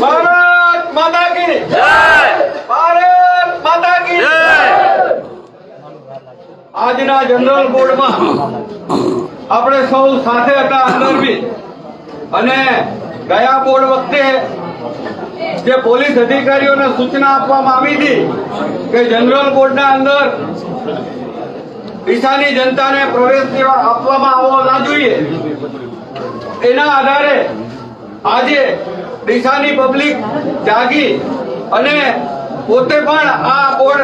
ભારત માતા કી ભારત માતા કી આજના જનરલ બોર્ડમાં આપણે સૌ સાથે હતા અંદર બી. અને ગયા બોર્ડ વખતે જે પોલીસ અધિકારીઓને સૂચના આપવામાં આવી હતી કે જનરલ બોર્ડના અંદર ઈશાની જનતાને પ્રવેશ આપવામાં આવવો ના જોઈએ. એના આધારે આજે ડીસાની પબ્લિક જાગી અને પોતે પણ આ બોર્ડ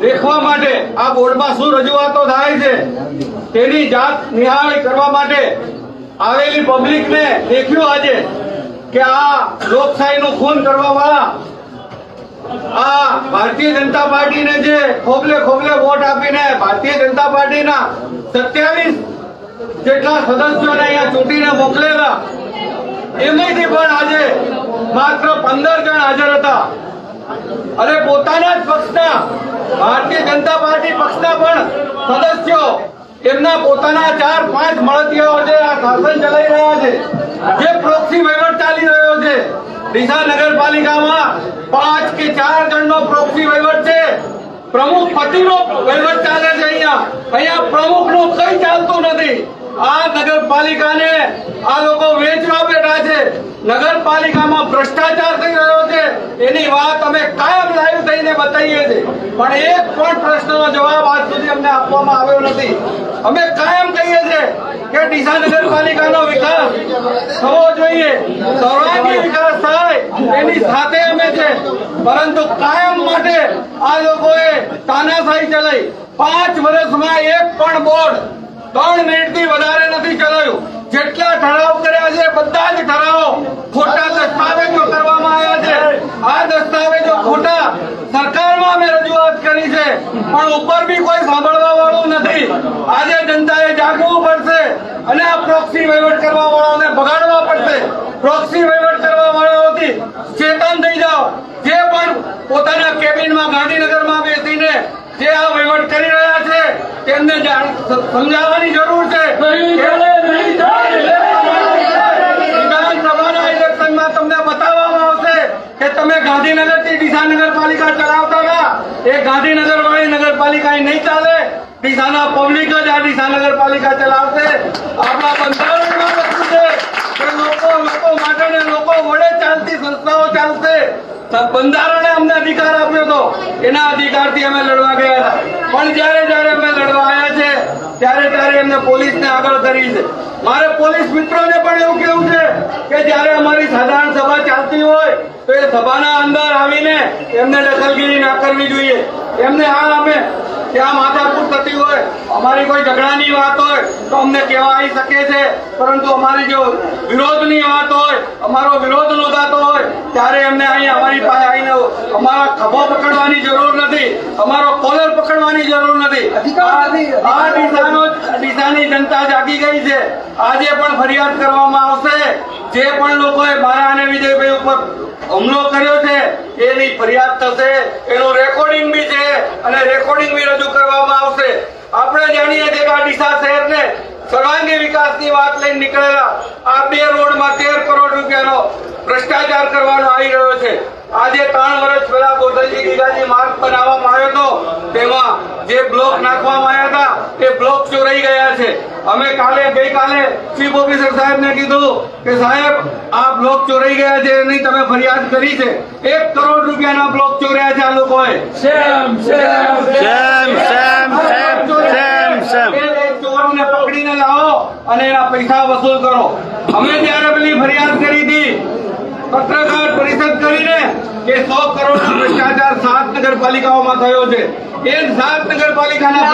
દેખવા માટે, આ બોર્ડમાં શું રજૂઆતો થાય છે, તેની જાત નિહાળ કરવા માટે આવેલી પબ્લિકને દેખ્યું આજે કે આ લોકશાહીનું ખૂન કરવાવાળા, આ ભારતીય જનતા પાર્ટીને જે ખોબલે ખોબલે વોટ આપીને ભારતીય જનતા પાર્ટીના સત્યાવીસ જેટલા સદસ્યોને અહીંયા ચૂંટીને મોકલેલા એમનીથી પણ આજે માત્ર પંદર જણ હાજર હતા. અને પોતાના જ પક્ષના, ભારતીય જનતા પાર્ટી પક્ષના પણ સદસ્યો એમના પોતાના ચાર, પાંચ મળતિયાઓ જે આ શાસન ચલાવી રહ્યા છે. જે પ્રોક્સી વહીવટ ચાલી રહ્યો છે. ડીસા નગરપાલિકામાં પાંચ કે ચાર જણનો પ્રોક્સી વહીવટ છે. પ્રમુખ પતિનો વહીવટ ચાલે છે અહીંયા. અહીંયા પ્રમુખનું કઈ ચાલતું નથી. આ નગરપાલિકાને આ લોકો વેચવા બેઠા છે. નગરપાલિકામાં ભ્રષ્ટાચાર થઈ રહ્યો છે. એની વાત અમે કાયમ લાઈવ થઈને બતાવીએ છીએ. પણ એક પણ પ્રશ્નનો જવાબ આજ સુધી અમને આપવામાં આવ્યો નથી. અમે કાયમ કહીએ છીએ કે ડીસા નગરપાલિકાનો વિકાસ થવો જોઈએ. સર્વાંગી વિકાસ થાય એની સાથે અમે છે. પરંતુ કાયમ માટે આ લોકોએ તાનાશાહી ચલાવી. પાંચ વર્ષમાં એક પણ બોર્ડ ત્રણ મિનિટથી વધારે નથી ચલાવ્યું જેટલા ઠરાવ કર્યા છે, બધા જ ઠરાવો ખોટા દસ્તાવેજો કરવામાં આવ્યા છે. આ દસ્તાવેજો ખોટા સરકારમાં અમે રજૂઆત કરી છે, પણ ઉપર બી કોઈ સાંભળવા વાળું નથી. આજે જનતાએ જાગવું પડશે અને આ પ્રોક્સી વહીવટ કરવા વાળાઓને બગાડવા પડશે. પ્રોક્સી વહીવટ કરવા વાળાઓથી ચેતન થઈ જાઓ. જે પણ પોતાના કેબિનમાં ગાંધીનગરમાં બેસીને જે આ વહીવટ કરી તેમને સમજાવવાની જરૂર છે. વિધાનસભાના ઇલેક્શનમાં તમને બતાવવામાં આવશે કે તમે ગાંધીનગરથી ડીસા નગરપાલિકા ચલાવતા હતા. એ ગાંધીનગર વાળી નગરપાલિકા નહીં ચાલે. ડીસાના પબ્લિક જ આ ડીસા નગરપાલિકા ચલાવશે. આપણા બંધારણમાં લખ્યું છે. કે લોકો લોકો માટે ને લોકો વડે ચાલશે. બંધારણે અમને અધિકાર આપ્યો હતો એના અધિકારથી અમે લડવા ગયા હતા. પણ જ્યારે જ્યારે અમે લડવા આવ્યા છે, ત્યારે ત્યારે એમને પોલીસને આગળ કરી છે. મારે પોલીસ મિત્રોને પણ એવું કેવું છે કે જ્યારે અમારી સાધારણ સભા ચાલતી હોય, તો એ સભાના અંદર આવીને એમને દખલગીરી ના કરવી જોઈએ. એમને હા અમે ત્યાં માથાકૂટ થતી હોય અમારી કોઈ ઝઘડાની વાત હોય તો અમને કહેવા આવી શકે છે. પરંતુ અમારી જો વિરોધની વાત હોય અમારો વિરોધ નોંધાતો હોય ત્યારે અમને અહીં અમારી પાસે આવીને અમારા ખભો પકડવાની જરૂર નથી અમારો કોલર પકડવાની જરૂર નથી. આ દિશાની ડીસાની જનતા જાગી ગઈ છે. આજે પણ ફરિયાદ કરવામાં આવશે. જે પણ લોકોએ મારા અને વિજયભાઈ ઉપર હુમલો કર્યો છે એની ફરિયાદ થશે. એનું રેકોર્ડિંગ બી છે. અને રેકોર્ડિંગ બી રજૂ કરવામાં આવશે. આપણે જાણીએ છીએ કે આ ડીસા શહેરને સર્વાંગી વિકાસની વાત લઈને નીકળેલા આ બે રોડમાં તેર કરોડ રૂપિયાનો ભ્રષ્ટાચાર કરવાનો આવી રહ્યો છે. આજે ત્રણ વર્ષ પહેલા ગોધરજી ગીગાજી માર્ગ બનાવવામાં આવ્યો હતો. તેમાં જે બ્લોક નાખવામાં આવ્યા હતા તે બ્લોક ચોરાઈ ગયા છે. અમે કાલે ગઈકાલે ચીફ ઓફિસર સાહેબને કીધું કે સાહેબ આ બ્લોક ચોરાઈ ગયા છે એની તમે ફરિયાદ કરી છે. એક કરોડ રૂપિયાના બ્લોક ચોર્યા છે આ લોકોએ. Same same same same same same same. ચોરને પકડીને લાવો અને એના પૈસા વસૂલ કરો. અમે જ્યારે પેલી ફરિયાદ કરી હતી પત્રકાર પરિષદ કરીને કે સો કરોડ ભ્રષ્ટાચાર સાત નગરપાલિકાઓમાં થયો છે. એ સાત નગરપાલિકાના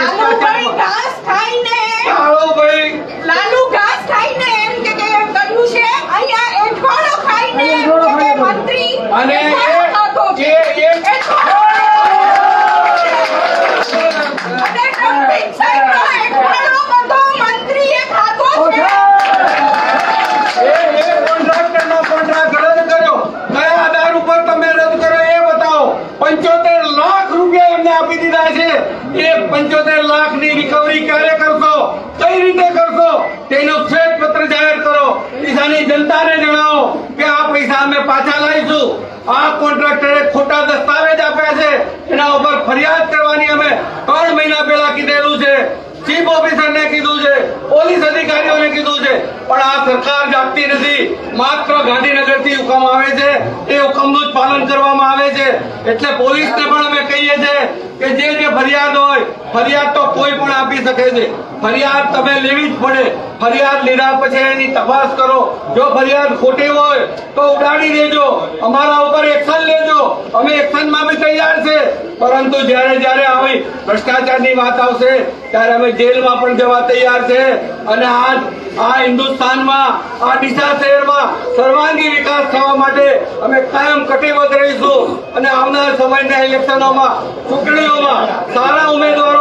કે પંચોતેર લાખની રિકવરી ક્યારે કરશો? કઈ રીતે કરશો? તેનો શ્વેત પત્ર જાહેર કરો. પૈસાની જનતાને જણાવો કે આ પૈસા અમે પાછા લાવીશું. આ કોન્ટ્રાક્ટરે ખોટા દસ્તાવેજ આપ્યા છે. એના ઉપર ફરિયાદ કરવાની અમે ત્રણ મહિના પહેલા કીધેલું છે. ચીફ ઓફિસરને કીધું છે. પોલીસ અધિકારીઓને કીધું છે. પણ આ સરકાર જાગતી નથી. માત્ર ગાંધીનગરથી હુકમ આવે છે. એ હુકમનું જ પાલન કરવામાં આવે છે. એટલે પોલીસને પણ અમે કહીએ છીએ કે જે જે ફરિયાદ હોય ફરિયાદ તો કોઈ પણ આપી શકે છે. ફરિયાદ તમે લેવી જ પડે. ફરિયાદ લીધા પછી એની તપાસ કરો. જો ફરિયાદ ખોટી હોય તો ઉડાડી દેજો. અમારા ઉપર એક્શન લેજો. અમે એક્શનમાં બી તૈયાર છે. પરંતુ જ્યારે જ્યારે આવી ભ્રષ્ટાચારની વાત આવશે, ત્યારે અમે જેલમાં પણ જવા તૈયાર છે. અને આ આ હિન્દુસ્તાનમાં, આ ડીસા શહેરમાં સર્વાંગી વિકાસ થવા માટે અમે કાયમ કટિબદ્ધ રહીશું. અને આવનાર સમયના ઇલેક્શનોમાં, ચૂંટણીઓમાં સારા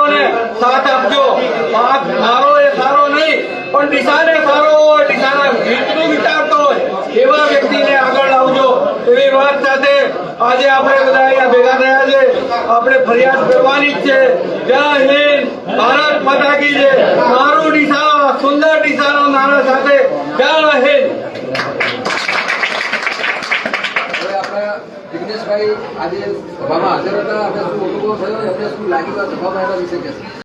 ઉમેદવારોને સાથ આપજો. પાક મારો એ સારો નહીં, પણ ડીસાને સારો હોય ડીસાના હિતનું વિચારતો હોય, એવા વ્યક્તિને આગળ લાવજો. એવી વાત સાથે આજે આપણે બધા અહીંયા ભેગા થયા છે. આપણે ફરિયાદ કરવાની જ છે. જય હિન્દ, ભારત માતા કી જય. મારું ડીસા સુંદર ડીસાનો નારા સાથે જય હિન્દ. આજે સભામાં હાજર હતા. આપણે શું અનુભવ થયો એમને શું લાગ્યું આ સભામાં એના વિશે કહેશો?